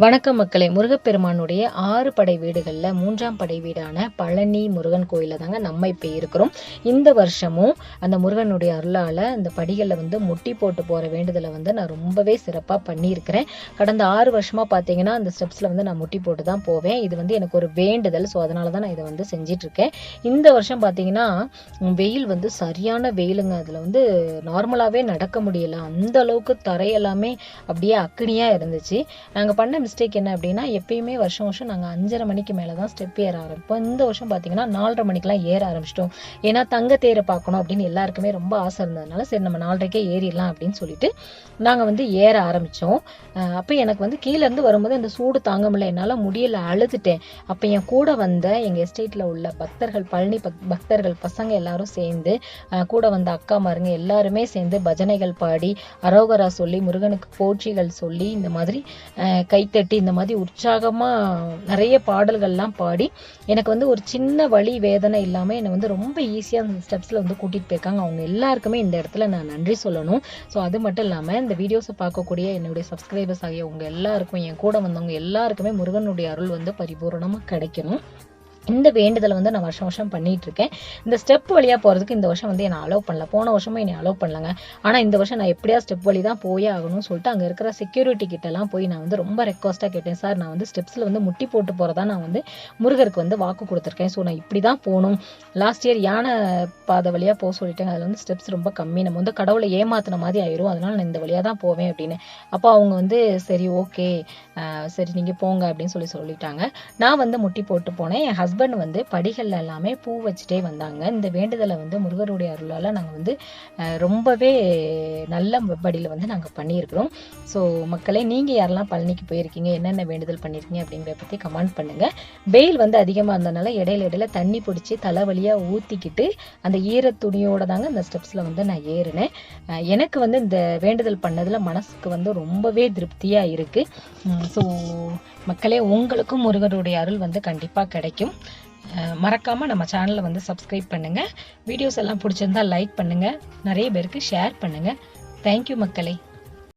வணக்கம் மக்களே. முருகப்பெருமானுடைய ஆறு படை வீடுகளில் மூன்றாம் படை வீடான பழனி முருகன் கோயிலில் தாங்க நம்ம இப்போ இருக்கிறோம். இந்த வருஷமும் அந்த முருகனுடைய அருளால் அந்த படிகளில் வந்து முட்டி போட்டு போகிற வேண்டுதலை வந்து நான் ரொம்பவே சிறப்பாக பண்ணியிருக்கிறேன். கடந்த ஆறு வருஷமாக பார்த்தீங்கன்னா அந்த ஸ்டெப்ஸில் வந்து நான் முட்டி போட்டு தான் போவேன். இது வந்து எனக்கு ஒரு வேண்டுதல். ஸோ அதனால தான் நான் இதை வந்து செஞ்சிட்ருக்கேன். இந்த வருஷம் பார்த்தீங்கன்னா வெயில் வந்து சரியான வெயிலுங்க. அதில் வந்து நார்மலாகவே நடக்க முடியல. அந்த அளவுக்கு தரையெல்லாமே அப்படியே அக்கினியாக இருந்துச்சு. நாங்கள் பண்ண மிஸ்டேக் என்ன அப்படின்னா எப்பயுமே வருஷம் வருஷம் நாங்கள் அஞ்சரை மணிக்கு மேலே தான் ஸ்டெப் ஏற ஆரம்பிப்போம். இந்த வருஷம் பார்த்தீங்கன்னா நாலரை மணிக்கெலாம் ஏற ஆரம்பிச்சிட்டோம். ஏன்னா தங்க தேரை பார்க்கணும் அப்படின்னு எல்லாருக்குமே ரொம்ப ஆசை இருந்ததுனால சரி நம்ம நாலரைக்கே ஏறிடலாம் அப்படின்னு சொல்லிட்டு நாங்கள் வந்து ஏற ஆரம்பித்தோம் அப்போ எனக்கு வந்து கீழேருந்து வரும்போது அந்த சூடு தாங்க முடியல. என்னால் முடியல அழுதுட்டேன். அப்போ என் கூட வந்த எங்கள் எஸ்டேட்டில் உள்ள பக்தர்கள் பழனி பக் பக்தர்கள் பசங்க எல்லாரும் சேர்ந்து கூட வந்த அக்கா மாருங்க எல்லாருமே சேர்ந்து பஜனைகள் பாடி அரோகரா சொல்லி முருகனுக்கு போற்றிகள் சொல்லி இந்த மாதிரி கை தட்டி இந்த மாதிரி உற்சாகமாக நிறைய பாடல்கள்லாம் பாடி எனக்கு வந்து ஒரு சின்ன வழி வேதனை இல்லாமல் என்னை வந்து ரொம்ப ஈஸியாக அந்த ஸ்டெப்ஸில் வந்து கூட்டிகிட்டு போயிருக்காங்க. அவங்க எல்லாருக்குமே இந்த இடத்துல நான் நன்றி சொல்லணும். ஸோ அது மட்டும் இல்லாமல் இந்த வீடியோஸை பார்க்கக்கூடிய என்னுடைய சப்ஸ்கிரைபர்ஸ் ஆகிய உங்கள் எல்லாருக்கும் என் கூட வந்தவங்க எல்லாருக்குமே முருகனுடைய அருள் வந்து பரிபூரணமாக கிடைக்கணும். இந்த வேண்டுதலை வந்து நான் வருஷம் வருஷம் பண்ணிட்டு இருக்கேன் இந்த ஸ்டெப் வழியாக போகிறதுக்கு இந்த வருஷம் வந்து என்னை அலோவ் பண்ணல. போன வருஷமும் என்னை அலோவ் பண்ணலங்க. ஆனால் இந்த வருஷம் நான் எப்படியா ஸ்டெப் வழி தான் போயே ஆகணும்னு சொல்லிட்டு அங்கே இருக்கிற செக்யூரிட்டி கிட்டலாம் போய் நான் வந்து ரொம்ப ரெக்வஸ்ட்டாக கேட்டேன். சார் நான் வந்து ஸ்டெப்ஸில் வந்து முட்டி போட்டு போகிறதா நான் வந்து முருகருக்கு வந்து வாக்கு கொடுத்துருக்கேன். ஸோ நான் இப்படி தான் போகணும். லாஸ்ட் இயர் யானை பாதை வழியாக போக சொல்லிட்டேங்க. அதில் வந்து ஸ்டெப்ஸ் ரொம்ப கம்மி. நம்ம வந்து கடவுளை ஏமாத்தின மாதிரி ஆயிரும். அதனால நான் இந்த வழியாக தான் போவேன் அப்படின்னு. அப்போ அவங்க வந்து சரி ஓகே சரி நீங்கள் போங்க அப்படின்னு சொல்லி சொல்லிட்டாங்க. நான் வந்து முட்டி போட்டு போனேன். என் ஹஸ்பண்ட் வந்து படிகள் எல்லாமே பூ வச்சுட்டே வந்தாங்க. இந்த வேண்டுதலை வந்து முருகருடைய அருளால் நாங்கள் வந்து ரொம்பவே நல்ல படியில் வந்து நாங்கள் பண்ணியிருக்கிறோம். ஸோ மக்களே நீங்கள் யாரெல்லாம் பழனிக்கு போயிருக்கீங்க என்னென்ன வேண்டுதல் பண்ணியிருக்கீங்க அப்படிங்கிறத பற்றி கமெண்ட் பண்ணுங்கள் வெயில் வந்து அதிகமாக இருந்தனால இடையில இடையில தண்ணி பிடிச்சி தலைவலியாக ஊற்றிக்கிட்டு அந்த ஈர துணியோட தாங்க அந்த ஸ்டெப்ஸில் வந்து நான் ஏறினேன். எனக்கு வந்து இந்த வேண்டுதல் பண்ணதில் மனசுக்கு வந்து ரொம்பவே திருப்தியாக இருக்குது ஸோ மக்களே உங்களுக்கும் முருகருடைய அருள் வந்து கண்டிப்பாக கிடைக்கும். மறக்காமல் நம்ம சேனலை வந்து சப்ஸ்கிரைப் பண்ணுங்கள் வீடியோஸ் எல்லாம் பிடிச்சிருந்தா லைக் பண்ணுங்கள் நிறைய பேருக்கு ஷேர் பண்ணுங்கள் தேங்க்யூ மக்களே.